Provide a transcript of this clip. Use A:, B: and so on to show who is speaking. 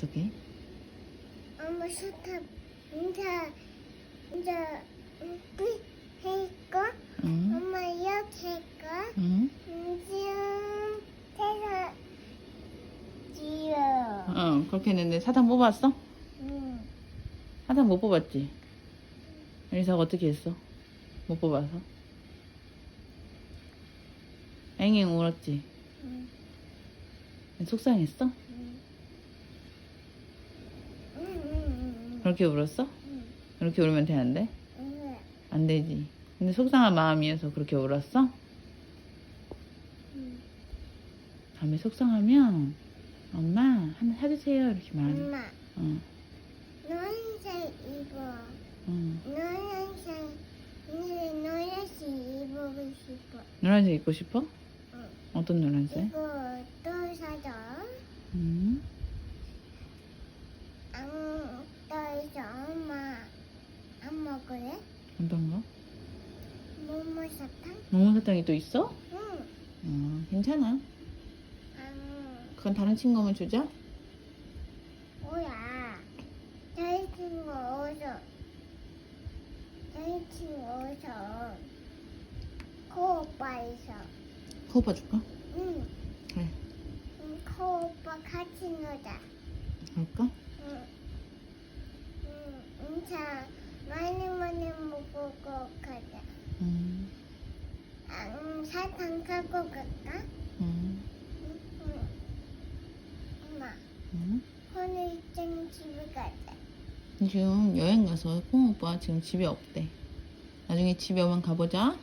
A: 어떻게?
B: 엄마 사탕 인자 인자 삐 할까?
A: 응?
B: 엄마 이렇게 할까?
A: 응?
B: 지금 태서 지요.
A: 어 그렇게 했는데 사탕 뽑았어?
B: 응.
A: 사탕 못 뽑았지? 엘리사가 어떻게 했어? 못 뽑아서? 앵앵 울었지?
B: 응.
A: 속상했어?
B: 응. 응. 응.
A: 그렇게 울었어?
B: 응.
A: 그렇게 울면 되는데?
B: 응.
A: 안 되지. 근데 속상한 마음이어서 그렇게 울었어?
B: 응.
A: 다음에 속상하면 엄마 하나 사주세요 이렇게 말해.
B: 엄마
A: 어,
B: 노란색 입어.
A: 어.
B: 노란색 이제 노란색 입어보고 싶어.
A: 노란색 입고 싶어?
B: 응.
A: 어떤 노란색?
B: 이거 또 사줘.
A: 음.
B: 안 떠있어 엄마 안 먹을래?
A: 어떤 거?
B: 모모 사탕?
A: 모모 사탕이 또 있어?
B: 응.
A: 어, 괜찮아.
B: 안
A: 그건 다른 친구면 주자.
B: 뭐야? 저희 친구 어서 저희 친구 어서 코 오빠 있어.
A: 코 오빠 줄까?
B: 응.
A: 그래.
B: 응, 코 오빠 같이 놀자.
A: 그럴까?
B: 응. 응. 인차 많이 많이 먹고 가자.
A: 음.
B: 안 사탕 갖고 갈까?
A: 음.
B: 응. 엄마,
A: 음.
B: 오늘 이쯤 집에 가자.
A: 지금 여행 가서 콩 오빠 지금 집에 없대. 나중에 집에 오면 가보자.